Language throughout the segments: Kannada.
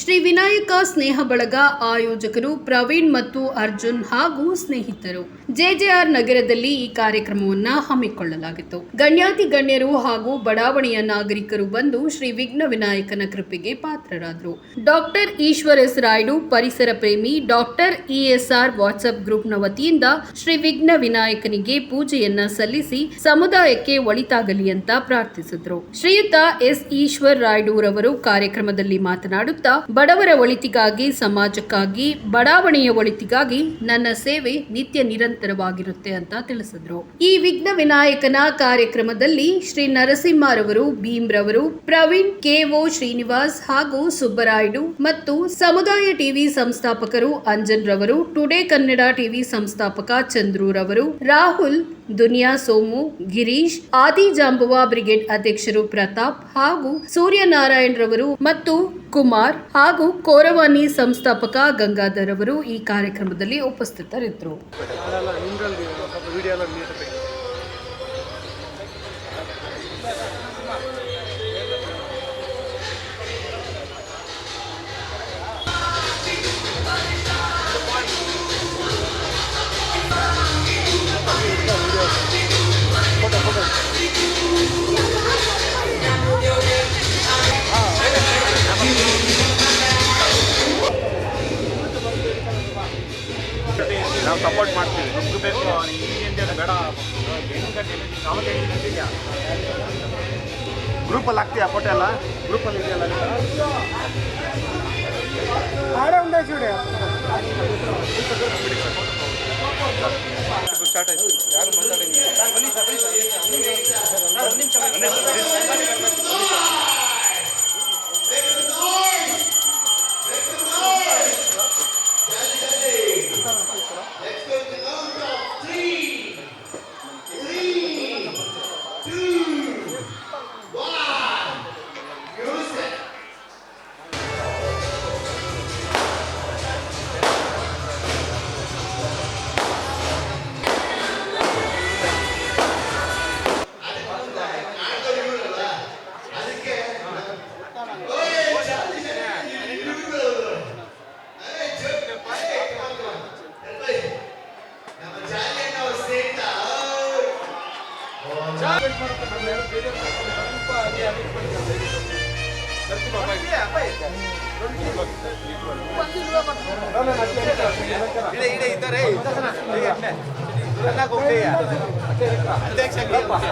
ಶ್ರೀ ವಿನಾಯಕ ಸ್ನೇಹ ಬಳಗ ಆಯೋಜಕರು ಪ್ರವೀಣ್ ಮತ್ತು ಅರ್ಜುನ್ ಹಾಗೂ ಸ್ನೇಹಿತರು. ಜೆಜೆಆರ್ ನಗರದಲ್ಲಿ ಈ ಕಾರ್ಯಕ್ರಮವನ್ನ ಹಮ್ಮಿಕೊಳ್ಳಲಾಗಿತ್ತು. ಗಣ್ಯಾತಿ ಗಣ್ಯರು ಹಾಗೂ ಬಡಾವಣೆಯ ನಾಗರಿಕರು ಬಂದು ಶ್ರೀ ವಿಘ್ನ ವಿನಾಯಕನ ಕೃಪೆಗೆ ಪಾತ್ರರಾದರು. ಡಾಕ್ಟರ್ ಈಶ್ವರ್ ಎಸ್ ರಾಯ್ಡು, ಪರಿಸರ ಪ್ರೇಮಿ ಡಾಕ್ಟರ್ ಇಎಸ್ಆರ್ ವಾಟ್ಸ್ಆಪ್ ಗ್ರೂಪ್ನ ವತಿಯಿಂದ ಶ್ರೀ ವಿಘ್ನ ವಿನಾಯಕನಿಗೆ ಪೂಜೆಯನ್ನ ಸಲ್ಲಿಸಿ ಸಮುದಾಯಕ್ಕೆ ಒಳಿತಾಗಲಿ ಅಂತ ಪ್ರಾರ್ಥಿಸಿದ್ರು. ಶ್ರೀಯುತ ಎಸ್ ಈಶ್ವರ್ ರಾಯ್ಡುರವರು ಕಾರ್ಯಕ್ರಮದಲ್ಲಿ ಮಾತನಾಡುತ್ತಾ ಬಡವರ ಒಳಿತಿಗಾಗಿ, ಸಮಾಜಕ್ಕಾಗಿ, ಬಡಾವಣೆಯ ಒಳಿತಿಗಾಗಿ ನನ್ನ ಸೇವೆ ನಿತ್ಯ ನಿರಂತರವಾಗಿರುತ್ತೆ ಅಂತ ತಿಳಿಸಿದ್ರು. ಈ ವಿಘ್ನ ವಿನಾಯಕನ ಕಾರ್ಯಕ್ರಮದಲ್ಲಿ ಶ್ರೀ ನರಸಿಂಹರವರು, ಭೀಮ್ರವರು, ಪ್ರವೀಣ್ ಕೆಒ ಶ್ರೀನಿವಾಸ್ ಹಾಗೂ ಸುಬ್ಬರಾಯ್ಡು ಮತ್ತು ಸಮುದಾಯ ಟಿವಿ ಸಂಸ್ಥಾಪಕರು ಅಂಜನ್ ರವರು ಟುಡೇ ಕನ್ನಡ ಟಿವಿ ಸಂಸ್ಥಾಪಕ ಚಂದ್ರೂರವರು, ರಾಹುಲ್ ದುನಿಯಾ, ಸೋಮು, ಗಿರೀಶ್, ಆದಿ ಜಾಂಬುವ ಬ್ರಿಗೇಡ್ ಅಧ್ಯಕ್ಷರು ಪ್ರತಾಪ್ ಹಾಗೂ ಸೂರ್ಯನಾರಾಯಣ್ ರವರು ಮತ್ತು ಕುಮಾರ್ ಹಾಗೂ ಕೋರವಾನಿ ಸಂಸ್ಥಾಪಕ ಗಂಗಾಧರ್ ಅವರು ಈ ಕಾರ್ಯಕ್ರಮದಲ್ಲಿ ಉಪಸ್ಥಿತರಿದ್ದರು. ಸಪೋರ್ಟ್ ಮಾಡ್ತೀವಿ. ನಮ್ಗೆ ಬೇಕು ಇಂಡಿಯನ್ ಬೇಡ. ಗ್ರೂಪಲ್ಲಿ ಹಾಕ್ತೀಯ ಫೋಟೋ ಎಲ್ಲ? ಗ್ರೂಪಲ್ಲಿ ಇದೆಯಲ್ಲ ಉಂಡೆ ಸ್ಟಾರ್ಟ್ ಆಯ್ತು. ಯಾರು ಮಾತಾಡಿ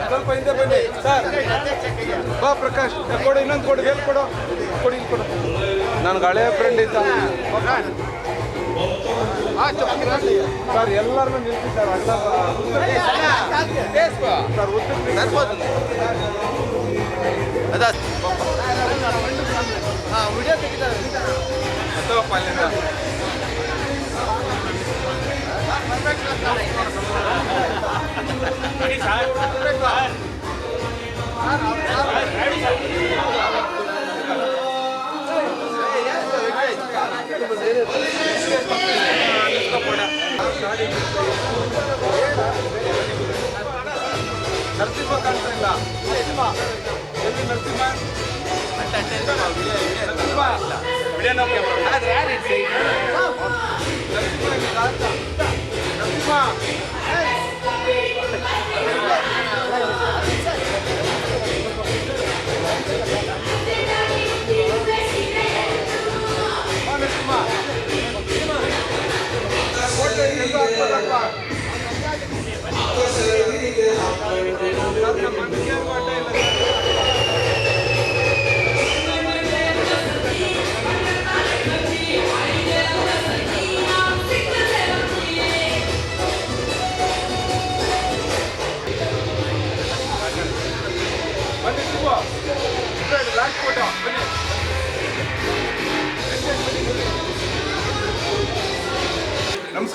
ಸ್ವಲ್ಪ ಹಿಂದೆ ಬನ್ನಿ ಸರ್ ಬಾ ಪ್ರಕಾಶ್ ಕೊಡು ಇನ್ನೊಂದು ಕೊಡು ಹೇಳಿ ಕೊಡು ಕೊಡಿ ಕೊಡು ನನ್ಗೆ ಹಳೆಯ ಫ್ರೆಂಡ್ ಇದ್ದ ಸರ್ ಎಲ್ಲರನ್ನೂ ಸರ್ ಅಣ್ಣ ಸರ್ ಉತ್ತರ ಅಲ್ಲಿಂದ ನರಸಿಂಹ ಕಾಣ್ತಾ ಇಲ್ಲ. ನರಸಿಂಹ ಎಲ್ಲಿ ನರಸಿಂಹ? ನರಸಿಂಹ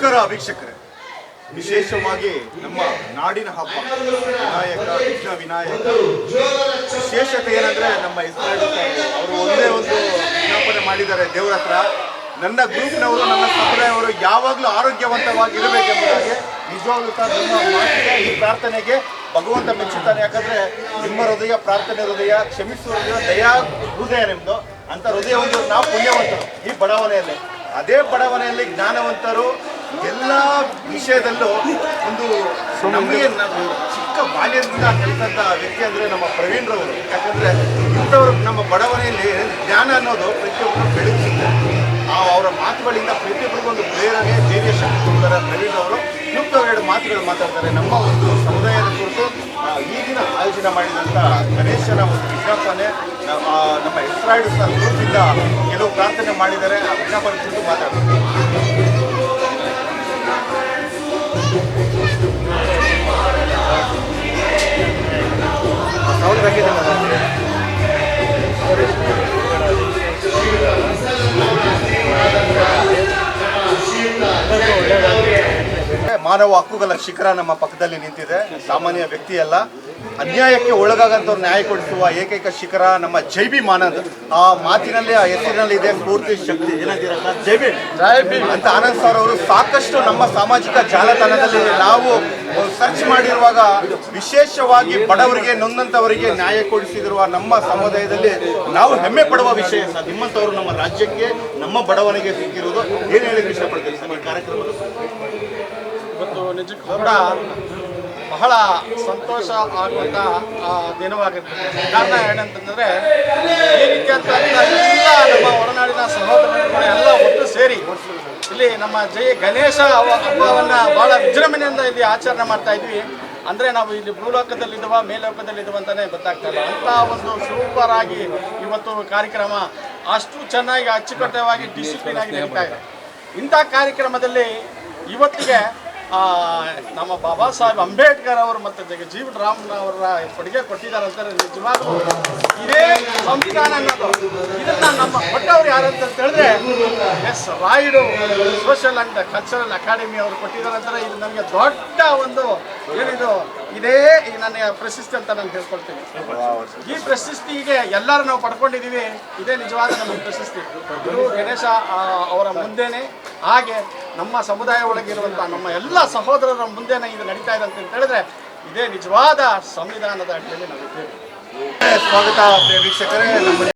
ನಮಸ್ಕಾರ ವೀಕ್ಷಕರೇ, ವಿಶೇಷವಾಗಿ ನಮ್ಮ ನಾಡಿನ ಹಬ್ಬ, ವಿನಾಯಕ ವಿಘ್ನ ವಿನಾಯಕ. ವಿಶೇಷತೆ ಏನಂದ್ರೆ ನಮ್ಮ ಹೆಸರು ಅವರು ಒಂದೇ ಒಂದು ವಿಜ್ಞಾಪನೆ ಮಾಡಿದ್ದಾರೆ, ದೇವರ ಹತ್ರ. ನನ್ನ ಗ್ರೂಪ್ನವರು, ನನ್ನ ಸಮುದಾಯವರು ಯಾವಾಗಲೂ ಆರೋಗ್ಯವಂತವಾಗಿ ಇರಬೇಕೆಂಬುದಾಗಿ ನಿಜವಾಗ್ಲೂ ಸಹ ನಮ್ಮ ಈ ಪ್ರಾರ್ಥನೆಗೆ ಭಗವಂತ ಮೆಚ್ಚುತ್ತಾನೆ ಯಾಕಂದ್ರೆ ನಿಮ್ಮ ಹೃದಯ, ಪ್ರಾರ್ಥನೆ ಹೃದಯ, ಕ್ಷಮಿಸುವ ಹೃದಯ, ದಯಾ ಹೃದಯ ನಿಮ್ದು. ಅಂತ ಹೃದಯ ಒಂದು ನಾವು ಪುಣ್ಯವಂತರು ಈ ಬಡಾವಣೆಯಲ್ಲಿ. ಅದೇ ಬಡಾವಣೆಯಲ್ಲಿ ಜ್ಞಾನವಂತರು ಎಲ್ಲ ವಿಷಯದಲ್ಲೂ ಒಂದು ನಮಗೆ ನಾವು ಚಿಕ್ಕ ಬಾಲ್ಯದಿಂದ ಕಲಿತಂತ ವ್ಯಕ್ತಿ ಅಂದ್ರೆ ನಮ್ಮ ಪ್ರವೀಣ್ ರವರು. ಯಾಕಂದ್ರೆ ಇಂಥವ್ರು ನಮ್ಮ ಬಡವನೆಯಲ್ಲಿ ಜ್ಞಾನ ಅನ್ನೋದು ಪ್ರತಿಯೊಬ್ಬರು ಬೆಳಗಿಸುತ್ತೆ ಆ ಅವರ ಮಾತುಗಳಿಂದ ಪ್ರತಿಯೊಬ್ಬರಿಗೂ ಒಂದು ಪ್ರೇರಣೆ ಧೈರ್ಯ ಶಕ್ತಿ ಕೊಡ್ತಾರೆ ಪ್ರವೀಣ್ ಅವರು ಎರಡು ಮಾತುಗಳು ಮಾತಾಡ್ತಾರೆ. ನಮ್ಮ ಒಂದು ಸಮುದಾಯದ ಕುರಿತು ಈಗಿನ ಈ ದಿನ ಆಯೋಜನೆ ಮಾಡಿದಂಥ ಗಣೇಶನ ಒಂದು ವಿಜ್ಞಾಪನೆ ನಮ್ಮ ಹೆಸರಾಡು ಸರ್ ಗುರುತಿಂದ ಕೆಲವು ಪ್ರಾರ್ಥನೆ ಮಾಡಿದ್ದಾರೆ. ಆ ವಿಜ್ಞಾಪನೆ ಕುರಿತು ಮಾತಾಡ್ತಾರೆ ಮಾನವ ಹಕ್ಕುಗಳ ಶಿಖರ ನಮ್ಮ ಪಕ್ಕದಲ್ಲಿ ನಿಂತಿದೆ. ಸಾಮಾನ್ಯ ವ್ಯಕ್ತಿ ಅಲ್ಲ ಅನ್ಯಾಯಕ್ಕೆ ಒಳಗಾಗಂಥವ್ರು ನ್ಯಾಯ ಕೊಡಿಸುವ ಏಕೈಕ ಶಿಖರ ನಮ್ಮ ಜೈ ಬಿ ಮಾನದ್ ಆ ಮಾತಿನಲ್ಲಿ ಆ ಹೆಸರಿನಲ್ಲಿ ಇದೆ ಪೂರ್ತಿ ಶಕ್ತಿ. ಜೈ ಬಿ ಜೈಬಿ ಜೈಬಿ ಅಂತ ಆನಂದ್ ಸರ್ ಅವರು ಸಾಕಷ್ಟು ನಮ್ಮ ಸಾಮಾಜಿಕ ಜಾಲತಾಣದಲ್ಲಿ ನಾವು ಸರ್ಚ್ ಮಾಡಿರುವಾಗ ವಿಶೇಷವಾಗಿ ಬಡವರಿಗೆ ನೊಂದಂತವರಿಗೆ ನ್ಯಾಯ ಕೊಡಿಸಿದಿರುವ ನಮ್ಮ ಸಮುದಾಯದಲ್ಲಿ ನಾವು ಹೆಮ್ಮೆ ಪಡುವ ವಿಷಯ ಸರ್. ನಿಮ್ಮಂಥವ್ರು ನಮ್ಮ ರಾಜ್ಯಕ್ಕೆ ನಮ್ಮ ಬಡವನಿಗೆ ಸಿಕ್ಕಿರುವುದು ಏನು ಹೇಳಿಕ್ಕೆ ಇಷ್ಟಪಡ್ತೀವಿ ಸರ್ ಈ ಕಾರ್ಯಕ್ರಮದ ಇವತ್ತು ನಿಜಕ್ಕೂ ಕೂಡ ಬಹಳ ಸಂತೋಷ ಆಗುವಂಥ ದಿನವಾಗಿರ್ತದೆ. ಕಾರಣ ಏನಂತಂದರೆ, ಈ ರೀತಿಯಾದಂಥ ನಮ್ಮ ಒಡನಾಡಿನ ಸಹೋದರರು ಎಲ್ಲ ಒಟ್ಟು ಸೇರಿ ಇಲ್ಲಿ ನಮ್ಮ ಜಯ ಗಣೇಶ ಹಬ್ಬ- ಹಬ್ಬವನ್ನ ಬಹಳ ವಿಜೃಂಭಣೆಯಿಂದ ಇಲ್ಲಿ ಆಚರಣೆ ಮಾಡ್ತಾ ಇದ್ವಿ. ಅಂದರೆ ನಾವು ಇಲ್ಲಿ ಭೂಲೋಕದಲ್ಲಿದ್ದವ, ಮೇಲೋಕದಲ್ಲಿದ್ದವ ಗೊತ್ತಾಗ್ತಾ ಇಲ್ಲ. ಅಂಥ ಒಂದು ಸೂಪರ್ ಆಗಿ ಇವತ್ತು ಕಾರ್ಯಕ್ರಮ ಅಷ್ಟು ಚೆನ್ನಾಗಿ ಅಚ್ಚುಕಟ್ಟವಾಗಿ ಡಿಸಿಪ್ಲಿನ್ ಆಗಿ ನಡೀತಾ ಇದೆ. ಇಂಥ ಕಾರ್ಯಕ್ರಮದಲ್ಲಿ ಇವತ್ತಿಗೆ ನಮ್ಮ ಬಾಬಾ ಸಾಹೇಬ್ ಅಂಬೇಡ್ಕರ್ ಅವರು ಮತ್ತು ರಾಮ್ ಅವರ ಕೊಡುಗೆ ಕೊಟ್ಟಿದ್ದಾರೆ ಅಂತಾರೆ. ನಿಜವಾಗ್ಲೂ ಇದೇ ಸಂವಿಧಾನ ಅನ್ನೋದು. ಇದನ್ನ ನಮ್ಮ ಕೊಟ್ಟವ್ರು ಯಾರು ಅಂತ ಹೇಳಿದ್ರೆ S Rayudu social and cultural academy ಅವರು ಕೊಟ್ಟಿದ್ದಾರೆ ಅಂತಾರೆ. ಇದು ನಮಗೆ ದೊಡ್ಡ ಒಂದು ಏನಿದು? ಇದೇ ಈ ನನ್ನ ಪ್ರಶಸ್ತಿ ಅಂತ ನಾನು ಹೇಳ್ಕೊಳ್ತೀನಿ. ಈ ಪ್ರಶಸ್ತಿಗೆ ಎಲ್ಲರೂ ನಾವು ಪಡ್ಕೊಂಡಿದ್ದೀವಿ. ಇದೇ ನಿಜವಾದ ನಮ್ಮ ಪ್ರಶಸ್ತಿ. ಗುರು ಗಣೇಶ ಅವರ ಮುಂದೆನೆ. ಹಾಗೆ ನಮ್ಮ ಸಮುದಾಯ ಒಳಗಿರುವಂಥ ನಮ್ಮ ಎಲ್ಲ ಸಹೋದರರ ಮುಂದೆನೆ ಇದು ನಡೀತಾ ಇದೆ ಅಂತ ಹೇಳಿದ್ರೆ ಇದೇ ನಿಜವಾದ ಸಂವಿಧಾನದ ಅಡಿಯಲ್ಲಿ ನಾವು ಸ್ವಾಗತ ವೀಕ್ಷಕರೇ.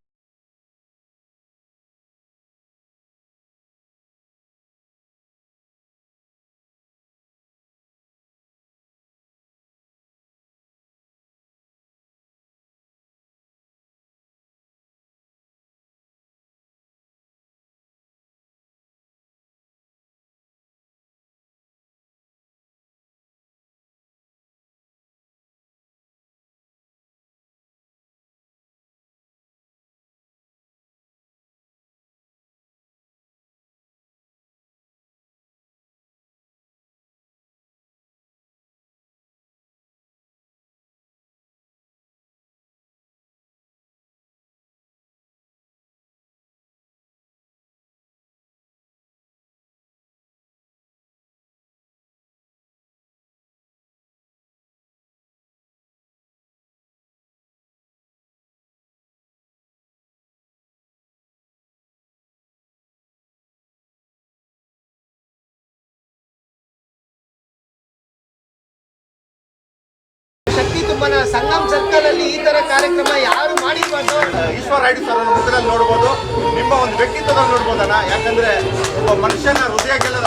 ನಮ್ಮ ಶಕ್ತಿ ತುಂಬನ ಸಂಗಮ್ ಸರ್ಕಲ್ ಅಲ್ಲಿ ಈ ತರ ಕಾರ್ಯಕ್ರಮ ಯಾರು ಮಾಡಿರ್ಬಾರ್ದು? ಈಶ್ವರ ಐಡಿ ಸರ್ ನೋಡ್ಬೋದು. ನಿಮ್ಮ ಒಂದು ವ್ಯಕ್ತಿತ್ವದಲ್ಲಿ ನೋಡ್ಬೋದಣ್ಣ ಯಾಕಂದ್ರೆ ಒಬ್ಬ ಮನುಷ್ಯನ ಹೃದಯ ಗೆಲ್ಲದ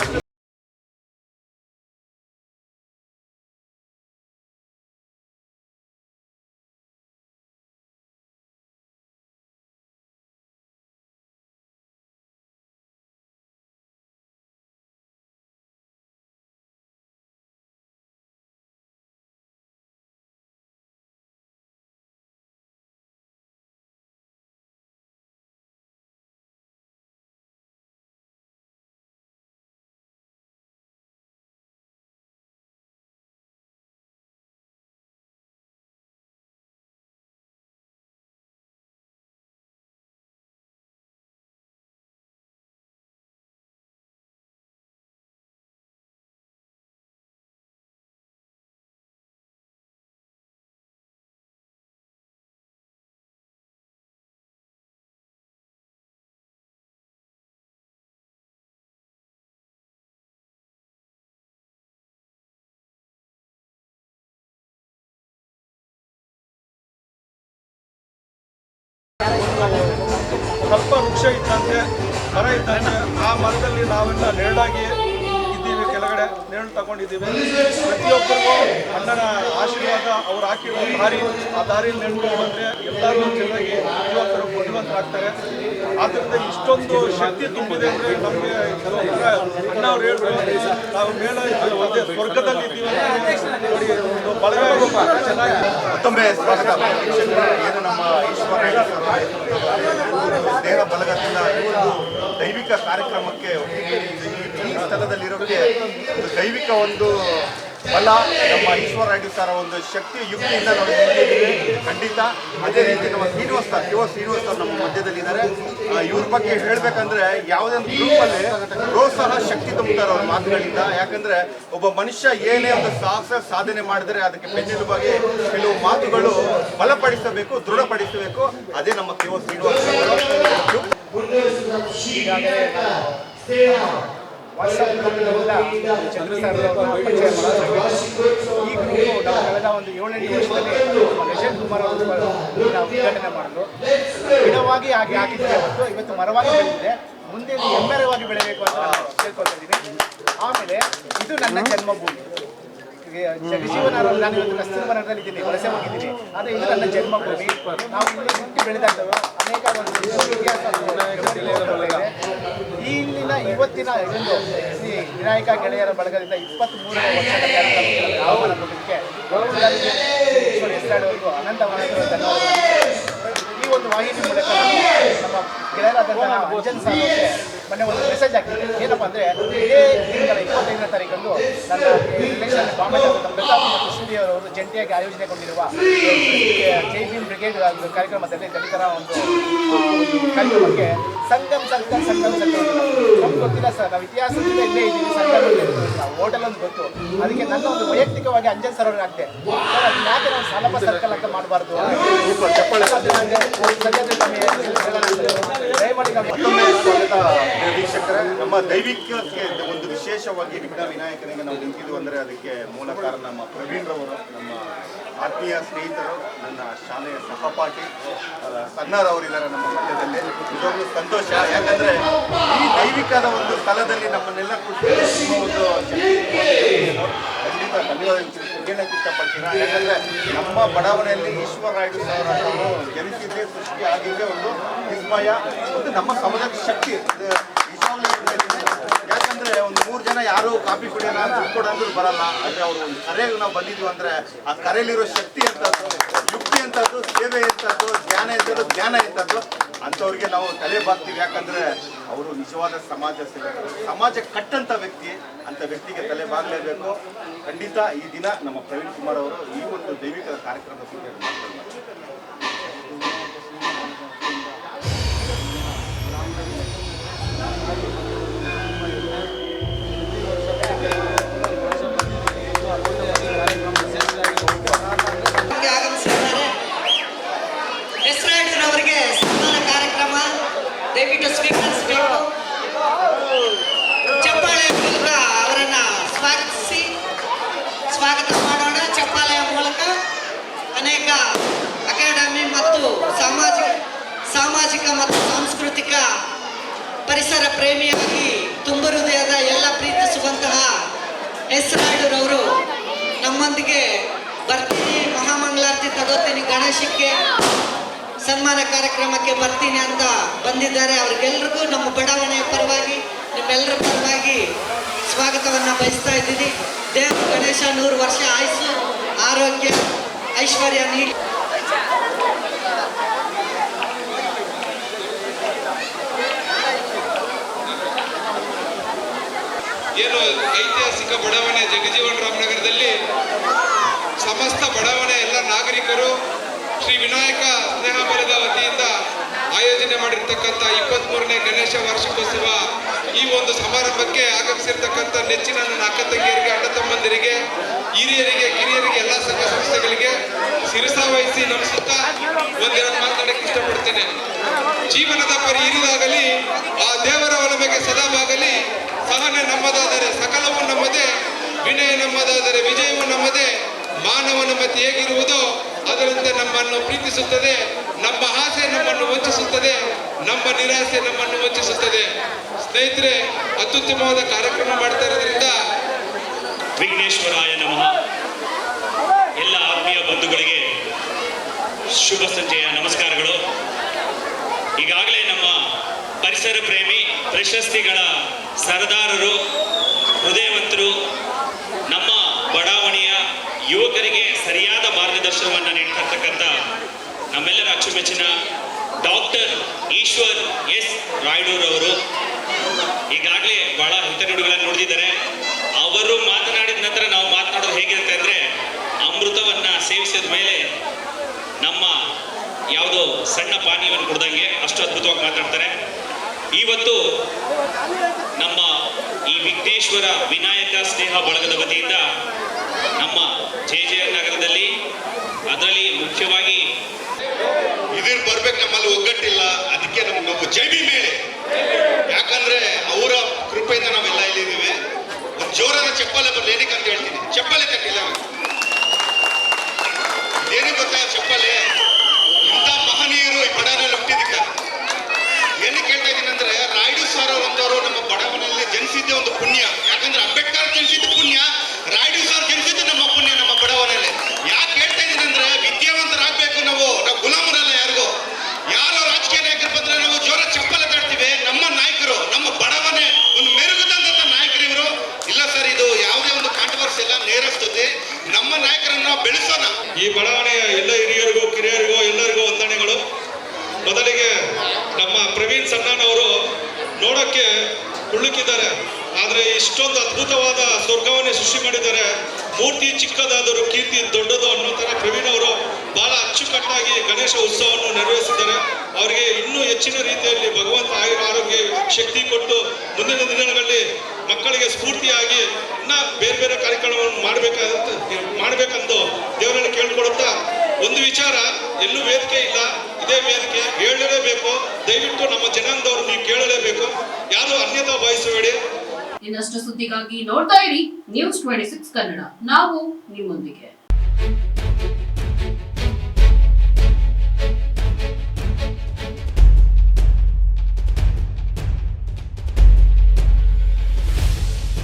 ಕಲ್ಪ ವೃಕ್ಷ ಇದ್ದಂತೆ ಮರ ಇದ್ದಂತೆ ಆ ಮರದಲ್ಲಿ ನಾವೆಲ್ಲ ನೆರಳಾಗಿ ಇದ್ದೀವಿ ನಿರ್ಣಯ ತಗೊಂಡಿದ್ದೀವಿ. ಪ್ರತಿಯೊಬ್ಬರಿಗೂ ಅಣ್ಣನ ಆಶೀರ್ವಾದ ಅವ್ರು ಹಾಕಿರೋ ದಾರಿ ಆ ದಾರಿಯಲ್ಲಿ ನಿರ್ಣಯ ಬಂದರೆ ಎಲ್ಲರೂ ಚೆನ್ನಾಗಿ ಯುವಕರು ಬುದ್ಧಿವಂತರಾಗ್ತಾರೆ. ಆದ್ದರಿಂದ ಇಷ್ಟೊಂದು ಶಕ್ತಿ ತುಂಬಿದೆ ಅಂದರೆ ನಮಗೆ ಅಣ್ಣ ಅವ್ರು ಹೇಳಿದ್ರು ನಾವು ಮೇಲೆ ಇದ್ದೀವಿ, ಸ್ವರ್ಗದಲ್ಲಿ ಇದ್ದೀವಿ ನೋಡಿ ಒಂದು ಚೆನ್ನಾಗಿ ಮತ್ತೊಮ್ಮೆ ಸ್ವಾಗತ. ಏನು ನಮ್ಮ ದೇಹ ಬಲಗದಿಂದ ಈ ಒಂದು ದೈವಿಕ ಕಾರ್ಯಕ್ರಮಕ್ಕೆ ಈ ಸ್ಥಳದಲ್ಲಿರೋಕ್ಕೆ ಒಂದು ದೈವಿಕ ಒಂದು ಬಲ, ನಮ್ಮ ಈಶ್ವರ ಅಡ್ಡಿ ಸರ್ ಒಂದು ಶಕ್ತಿ ಯುಕ್ತಿಯಿಂದ ನಾವು ಖಂಡಿತ ಅದೇ ರೀತಿ ನಮ್ಮ ಶ್ರೀನಿವಾಸ್ ಸರ್ ಯುವ ಶ್ರೀನಿವಾಸ್ ಸರ್ ನಮ್ಮ ಮಧ್ಯದಲ್ಲಿದ್ದಾರೆ. ಇವ್ರ ಬಗ್ಗೆ ಹೇಳ್ಬೇಕಂದ್ರೆ ಯಾವುದೇ ಒಂದು ಗ್ರೂಪಲ್ಲಿ ಪ್ರೋತ್ಸಾಹ, ಶಕ್ತಿ ತುಂಬುತ್ತಾರೆ ಅವ್ರ ಮಾತುಗಳಿಂದ. ಯಾಕಂದ್ರೆ ಒಬ್ಬ ಮನುಷ್ಯ ಏನೇ ಒಂದು ಸಾಹಸ, ಸಾಧನೆ ಮಾಡಿದ್ರೆ ಅದಕ್ಕೆ ಬೆನ್ನೆಲುಬಾಗಿ ಕೆಲವು ಮಾತುಗಳು ಬಲಪಡಿಸಬೇಕು, ದೃಢಪಡಿಸಬೇಕು. ಅದೇ ನಮ್ಮ ಯುವ ಶ್ರೀನಿವಾಸ್ ಈ ನಾವು ಕಳೆದ ಒಂದು ಏಳೆಂಟು ವರ್ಷದಲ್ಲಿ ಯಶವಂತ್ ಕುಮಾರ್ ಅವರು ನಾವು ಉದ್ಘಾಟನೆ ಮಾಡಿದ್ರು ಗಿಡವಾಗಿ ಹಾಗೆ ಹಾಕಿದ್ರೆ ಮತ್ತು ಇವತ್ತು ಮರವಾಗಿ ಬೆಳೆದಿದೆ ಮುಂದೆ ಇದು ಎಮ್ಮರವಾಗಿ ಬೆಳೆಯಬೇಕು ಅಂತ ನಾನು ಕೇಳ್ಕೊಳ್ತಾ ಇದ್ದೀನಿ ಆಮೇಲೆ ಇದು ನನ್ನ ಜನ್ಮಭೂಮಿ ಭೂಮಿ ಜಗಜೀವನ ನಾನು ಇವತ್ತು ಕಸ್ತೂರ್ಬಾ ನಗರದಲ್ಲಿ ಇದ್ದೀನಿ ವಲಸೆ ಹೋಗಿದ್ದೀನಿ ಆದರೆ ಇದು ನನ್ನ ಜನ್ಮಭೂಮಿ ನಾವು ಹುಟ್ಟಿ ಬೆಳೆದಾಗ ಅನೇಕ ಒಂದು ಇತಿಹಾಸ ಇವತ್ತಿನ ಇಂದು ಶ್ರೀ ವಿನಾಯಕ ಗೆಳೆಯರ ಬಳಗದಿಂದ ಇಪ್ಪತ್ತ್ ಮೂರನೇ ವರ್ಷದ ಕಾರ್ಯಕ್ರಮಕ್ಕೆ ಈ ಒಂದು ವಾಹಿನಿ ಮೂಲಕ ನಮ್ಮ ಗೆಳೆಯರಾದಂತಹ ಸರ್ ಅವರಿಗೆ ಮೊನ್ನೆ ಒಂದು ಮೆಸೇಜ್ ಹಾಕಿದೆ ಏನಪ್ಪ ಅಂದರೆ, ಇದೇ ತಿಂಗಳ ಇಪ್ಪತ್ತೈದನೇ ತಾರೀಕಂದು ನನ್ನ ರಿಲೇಷನ್ ಕಾಮೆಂಟ್ ಆದಂಥ ಪ್ರತಾಪ್ ಮತ್ತು ಅವರು ಜಂಟಿಯಾಗಿ ಆಯೋಜನೆಗೊಂಡಿರುವ ಜೈ ಭೀಮ್ ಬ್ರಿಗೇಡ್ ಕಾರ್ಯಕ್ರಮದಲ್ಲಿ ದಲಿತರ ಒಂದು ಕಾರ್ಯಕ್ರಮಕ್ಕೆ ಸಂಗಮ್ ಸಂಗಮ್ ಸಂಗಮ್ ಸಂಗಮ್. ನಮ್ಗೆ ಗೊತ್ತಿಲ್ಲ ಸರ್, ನಾವು ಇತಿಹಾಸದಿಂದ ಇಲ್ಲೇ ಇದ್ದೀವಿ ಸಂಗಮ್ ಹೋಟೆಲ್ ಅಂತ ಗೊತ್ತು ಅದಕ್ಕೆ ನನ್ನ ಒಂದು ವೈಯಕ್ತಿಕವಾಗಿ ಅಂಜನ್ ಸರ್ ಅವ್ರಿಗೆ ಆಗ್ತೆ ಸರ್ ಅದನ್ನ ಯಾಕೆ ನಾವು ಸಾಲಪ ಸರ್ಕಲ್ ಅಂತ ಮಾಡಬಾರ್ದು ದಯಮಾಡಿ ವೀಕ್ಷಕರೇ ನಮ್ಮ ದೈವಿಕಕ್ಕೆ ಒಂದು ವಿಶೇಷವಾಗಿ ವಿಘ್ನ ವಿನಾಯಕನಿಗೆ ನಾವು ನಿಂತಿದ್ದು ಅಂದರೆ ಅದಕ್ಕೆ ಮೂಲ ಕಾರಣ ನಮ್ಮ ಪ್ರವೀಣ್ ರವರು ನಮ್ಮ ಆತ್ಮೀಯ ಸ್ನೇಹಿತರು, ನನ್ನ ಶಾಲೆಯ ಸಹಪಾಠಿ ಸಣ್ಣರವರಿದ್ದಾರೆ ನಮ್ಮ ಮಧ್ಯದಲ್ಲಿ. ನಿಜವಾಗ್ಲೂ ಸಂತೋಷ. ಯಾಕಂದ್ರೆ ಈ ದೈವಿಕದ ಒಂದು ಸ್ಥಳದಲ್ಲಿ ನಮ್ಮನ್ನೆಲ್ಲ ನಿಮ್ಮ ಒಂದು ಖಂಡಿತ ಧನ್ಯವಾದ ಇಷ್ಟಪಡ್ತೀರಾ ಯಾಕಂದ್ರೆ ನಮ್ಮ ಬಡಾವಣೆಯಲ್ಲಿ ಈಶ್ವರ ರಾಯ್ಡು ಸರ್ ಅವರು ಜನಿಸಿದ್ದೇ ಸೃಷ್ಟಿ ಆಗಿದ್ದೇ ಒಂದು ವಿಸ್ಮಯ ಒಂದು ನಮ್ಮ ಸಮಾಜಕ್ಕೆ ಶಕ್ತಿ. ಇದು ನಿಜವಾಗ್ಲೂ ಹೇಳ್ತಾ ಇದ್ದೀನಿ. ಯಾಕಂದ್ರೆ ಒಂದು ಮೂರು ಜನ ಯಾರು ಕಾಪಿ ಕುಡಿಯೋಣ ಕೊಡೋಂದ್ರೂ ಬರಲ್ಲ. ಆದ್ರೆ ಅವರು ಕರೆಗೆ ನಾವು ಬಂದಿದ್ವಿ ಅಂದ್ರೆ ಆ ಕರೆಯಲ್ಲಿರೋ ಶಕ್ತಿ ಅಂತದ್ದು ಯುಕ್ತಿ ಅಂತದ್ದು ಸೇವೆ ಅಂತದ್ದು ಜ್ಞಾನ ಎಂಥದ್ದು ಜ್ಞಾನ ಎಂಥದ್ದು, ಅಂಥವ್ರಿಗೆ ನಾವು ತಲೆ ಬಾಗ್ತೀವಿ. ಯಾಕಂದ್ರೆ ಅವರು ನಿಜವಾದ ಸಮಾಜ ಸೇವೆ ಸಮಾಜ ಕಟ್ಟಂತ ವ್ಯಕ್ತಿ ಅಂತ ವ್ಯಕ್ತಿಗೆ ತಲೆ ಬಾಗಲೇಬೇಕು. ಖಂಡಿತ ಈ ದಿನ ನಮ್ಮ ಪ್ರವೀಣ್ ಕುಮಾರ್ ಅವರು ಈ ಒಂದು ದೈವಿಕ ಕಾರ್ಯಕ್ರಮದ ಬಗ್ಗೆ ಸಾಮಾಜಿಕ ಮತ್ತು ಸಾಂಸ್ಕೃತಿಕ ಪರಿಸರ ಪ್ರೇಮಿಯಾಗಿ ತುಂಬ ಹೃದಯದ ಎಲ್ಲ ಪ್ರೀತಿಸುವಂತಹ ಅವರು ನಮ್ಮೊಂದಿಗೆ ಬರ್ತೀನಿ. ಮಹಾಮಂಗಳಾರತಿ ತಗೋತೀನಿ. ಗಣೇಶಕ್ಕೆ ಸನ್ಮಾನ ಕಾರ್ಯಕ್ರಮಕ್ಕೆ ಬರ್ತೀನಿ ಅಂತ ಬಂದಿದ್ದಾರೆ. ಅವ್ರಿಗೆಲ್ರಿಗೂ ನಮ್ಮ ಬಡಾವಣೆಯ ಪರವಾಗಿ, ನಿಮ್ಮೆಲ್ಲರ ಪರವಾಗಿ ಸ್ವಾಗತವನ್ನು ಬಯಸ್ತಾ ಇದ್ದೀನಿ. ದೇವರು ಗಣೇಶ ನೂರು ವರ್ಷ ಆಯಸ್ಸು, ಆರೋಗ್ಯ, ಐಶ್ವರ್ಯ ನೀಡಿ. ಏನು ಐತಿಹಾಸಿಕ ಬಡಾವಣೆ ಜಗಜೀವನ್ ರಾಮನಗರದಲ್ಲಿ ಸಮಸ್ತ ಬಡಾವಣೆ ಎಲ್ಲ ನಾಗರಿಕರು ಶ್ರೀ ವಿನಾಯಕ ಸ್ನೇಹ ಬಲದ ವತಿಯಿಂದ ಆಯೋಜನೆ ಮಾಡಿರ್ತಕ್ಕಂಥ ಇಪ್ಪತ್ತ್ಮೂರನೇ ಗಣೇಶ ವಾರ್ಷಿಕೋತ್ಸವ ಈ ಒಂದು ಸಮಾರಂಭಕ್ಕೆ ಆಗಮಿಸಿರ್ತಕ್ಕಂಥ ನೆಚ್ಚಿನ ನನ್ನ ಅಕ್ಕ ತಂಗಿಯರಿಗೆ ಅಣ್ಣ ತಮ್ಮಂದಿರಿಗೆ, ಹಿರಿಯರಿಗೆ, ಕಿರಿಯರಿಗೆ, ಎಲ್ಲ ಸಂಘ ಸಂಸ್ಥೆಗಳಿಗೆ ಶಿರಸಾ ವಹಿಸಿ ನಮಿಸುತ್ತಾ ಒಂದೆರಡು ಮಾತಾಡಕ್ಕೆ ಇಷ್ಟಪಡ್ತೇನೆ. ಜೀವನದ ಪರಿ ಹಿರಿದಾಗಲಿ ಆ ದೇವರ ಒಲಮೆಗೆ ಸದಾ ಬಾಗಲಿ ಸಹನೆ ನಮ್ಮದಾದರೆ, ಸಕಲವು ನಮ್ಮದೇ, ವಿನಯ ನಮ್ಮದಾದರೆ, ವಿಜಯವು ನಮ್ಮದೇ ಮಾನವನ ಮತಿ ಹೇಗಿರುವುದೋ ಅದರಂತೆ ನಮ್ಮನ್ನು ಪ್ರೀತಿಸುತ್ತದೆ, ನಮ್ಮ ಆಸೆ ನಮ್ಮನ್ನು ವಂಚಿಸುತ್ತದೆ, ನಮ್ಮ ನಿರಾಸೆ ನಮ್ಮನ್ನು ವಂಚಿಸುತ್ತದೆ. ಸ್ನೇಹಿತರೆ, ಅತ್ಯುತ್ತಮವಾದ ಕಾರ್ಯಕ್ರಮ ಮಾಡ್ತಾ ಇರೋದ್ರಿಂದ ವಿಘ್ನೇಶ್ವರಾಯ ನಮಃ. ಎಲ್ಲ ಆತ್ಮೀಯ ಬಂಧುಗಳಿಗೆ ಶುಭ ಸಂಜೆಯ ನಮಸ್ಕಾರಗಳು. ಈಗಾಗಲೇ ನಮ್ಮ ಪರಿಸರ ಪ್ರೇಮಿ ಪ್ರಶಸ್ತಿಗಳ ಸರದಾರರು, ಹೃದಯವಂತರು, ನಮ್ಮ ಬಡಾವಣೆಯ ಯುವಕರಿಗೆ ಸರಿಯಾದ ಮಾರ್ಗದರ್ಶನವನ್ನು ನೀಡ್ತಕ್ಕಂಥ ನಮ್ಮೆಲ್ಲರ ಅಚ್ಚುಮೆಚ್ಚಿನ ಡಾಕ್ಟರ್ ಈಶ್ವರ್ ಎಸ್ ರಾಯ್ಡೂರವರು ಈಗಾಗಲೇ ಬಹಳ ಹಿತನುಡಿಗಳನ್ನು ನೋಡಿದ್ದಾರೆ ಅವರು ಮಾತನಾಡಿದ ನಂತರ ನಾವು ಮಾತನಾಡೋದು ಹೇಗಿರುತ್ತೆ ಅಂದರೆ ಅಮೃತವನ್ನ ಸೇವಿಸಿದ ಮೇಲೆ ನಮ್ಮ ಯಾವುದೋ ಸಣ್ಣ ಪಾನೀಯವನ್ನು ಕುಡ್ದಂಗೆ ಅಷ್ಟು ಅದ್ಭುತವಾಗಿ ಮಾತಾಡ್ತಾರೆ. ಇವತ್ತು ನಮ್ಮ ಈ ವಿಘ್ನೇಶ್ವರ ವಿನಾಯಕ ಸ್ನೇಹ ಬಳಗದ ವತಿಯಿಂದ ನಮ್ಮ ಜೆ ಜೆ ನಗರದಲ್ಲಿ ಅದರಲ್ಲಿ ಮುಖ್ಯವಾಗಿ ಇದಿರ್ ಬರ್ಬೇಕು ನಮ್ಮಲ್ಲಿ ಒಗ್ಗಟ್ಟಿಲ್ಲ. ಅದಕ್ಕೆ ನಮ್ಮ ನಾವು ಜೈ ಭೀಮ್ ಮೇಲೆ ಯಾಕಂದ್ರೆ ಅವರ ಕೃಪೆಯಿಂದ ನಾವೆಲ್ಲ ಇಲ್ಲಿದ್ದೀವಿ. ಜೋರಾದ ಚಪ್ಪಲೆ ಬರಲಿ ಏನಕ್ಕೆ ಅಂತ ಹೇಳ್ತೀನಿ ಚಪ್ಪಲೆ ತಟ್ಟಿಲ್ಲ ಏನಕ್ಕೆ ಗೊತ್ತಾ ಚಪ್ಪಲೆ ಇಂಥ ಮಹನೀಯರು ಈ ಬಡವನಲ್ಲಿ ಹುಟ್ಟಿದ್ದಕ್ಕೆ ಏನಕ್ಕೆ ಹೇಳ್ತಾ ಇದ್ದೀನಿ ಅಂದ್ರೆ ರಾಯ್ಡು ಸರ್ ಒಂದವರು ನಮ್ಮ ಬಡವನಲ್ಲಿ ಜನಿಸಿದ್ದೇ ಒಂದು ಪುಣ್ಯ ಯಾಕಂದ್ರೆ ಅಂಬೇಡ್ಕರ್ ಜನಿಸಿದ್ದು ಪುಣ್ಯ ರಾಯ್ಡು ಸರ್ ಜನಿಸಿದ್ದು ನಮ್ಮ ಪುಣ್ಯ ನಮ್ಮ ಬಡವನಲ್ಲಿ ಯಾಕೆ ಹೇಳ್ತಾ ಇದ್ದೀನಿ ಅಂದ್ರೆ ವಿದ್ಯಾವಂತರಾಗಬೇಕು ನಾವು ನಾವು ಗುಲಾಮರಲ್ಲ ಯಾರಿಗೂ ಯಾರೋ ರಾಜಕೀಯ ನಾಯಕರು ಬಂದ್ರೆ ನಾವು ಜೋರ ಚಪ್ಪಲ ತಡ್ತೀವಿ ನಮ್ಮ ನಾಯಕರು ನಮ್ಮ ಬಡವನೇ ಒಂದು ಮೆರುಗುದಂತ ನಾಯಕರು ಇವರು ಇಲ್ಲ ಸರ್ ಇದು ಯಾವುದೇ ಒಂದು ಕಾಂಟ್ರವರ್ಸಿ ಎಲ್ಲ ನೇರಸ್ತುತಿ ನಮ್ಮ ನಾಯಕರನ್ನ ನಾವು ಬೆಳೆಸೋಣ ಈ ಬಡಾವಣೆಯ ಎಲ್ಲ ಹಿರಿಯರಿಗೂ, ಕಿರಿಯರಿಗೂ, ಎಲ್ಲರಿಗೂ ವಂದನೆಗಳು. ಮೊದಲಿಗೆ ನಮ್ಮ ಪ್ರವೀಣ್ ಸಣ್ಣನ್ ಅವರು ನೋಡೋಕ್ಕೆ ಕುಳ್ಳುಕಿದ್ದಾರೆ ಆದರೆ ಇಷ್ಟೊಂದು ಅದ್ಭುತವಾದ ಸ್ವರ್ಗವನ್ನೇ ಸೃಷ್ಟಿ ಮಾಡಿದ್ದಾರೆ. ಮೂರ್ತಿ ಚಿಕ್ಕದಾದರೂ ಕೀರ್ತಿ ದೊಡ್ಡದು ಅನ್ನೋ ಥರ ಪ್ರವೀಣ್ ಅವರು ಅಚ್ಚುಕಟ್ಟಾಗಿ ಗಣೇಶ ಉತ್ಸವವನ್ನು ನೆರವೇರಿಸಿದ್ದಾರೆ. ಅವರಿಗೆ ಇನ್ನೂ ಹೆಚ್ಚಿನ ರೀತಿಯಲ್ಲಿ ಭಗವಂತ ಆಯುರ ಆರೋಗ್ಯ ಶಕ್ತಿ ಕೊಟ್ಟು ಮುಂದಿನ ದಿನಗಳಲ್ಲಿ ಮಕ್ಕಳಿಗೆ ಸ್ಫೂರ್ತಿಯಾಗಿ ಇನ್ನ ಬೇರೆ ಬೇರೆ ಕಾರ್ಯಕ್ರಮವನ್ನು ಮಾಡಬೇಕಾದಂತ ಮಾಡಬೇಕಂದು ದೇವರಲ್ಲಿ ಕೇಳ್ಕೊಡುತ್ತಾ ಒಂದು ವಿಚಾರ ಎಲ್ಲೂ ವೇದಿಕೆ ಇಲ್ಲ. ಇದೇ ವೇದಿಕೆ ಹೇಳಲೇಬೇಕು. ದಯವಿಟ್ಟು ನಮ್ಮ ಜನಾಂಗದವರು ನೀವು ಕೇಳಲೇಬೇಕು. ಯಾರು ಅನ್ಯತಾ ಭಾವಿಸಬೇಡಿ. ಇನ್ನಷ್ಟು ಸುದ್ದಿಗಾಗಿ ನೋಡ್ತಾ ಇರಿ ನ್ಯೂಸ್ ಟ್ವೆಂಟಿ ಸಿಕ್ಸ್ ಕನ್ನಡ ನಾವು ನಿಮ್ಮೊಂದಿಗೆ.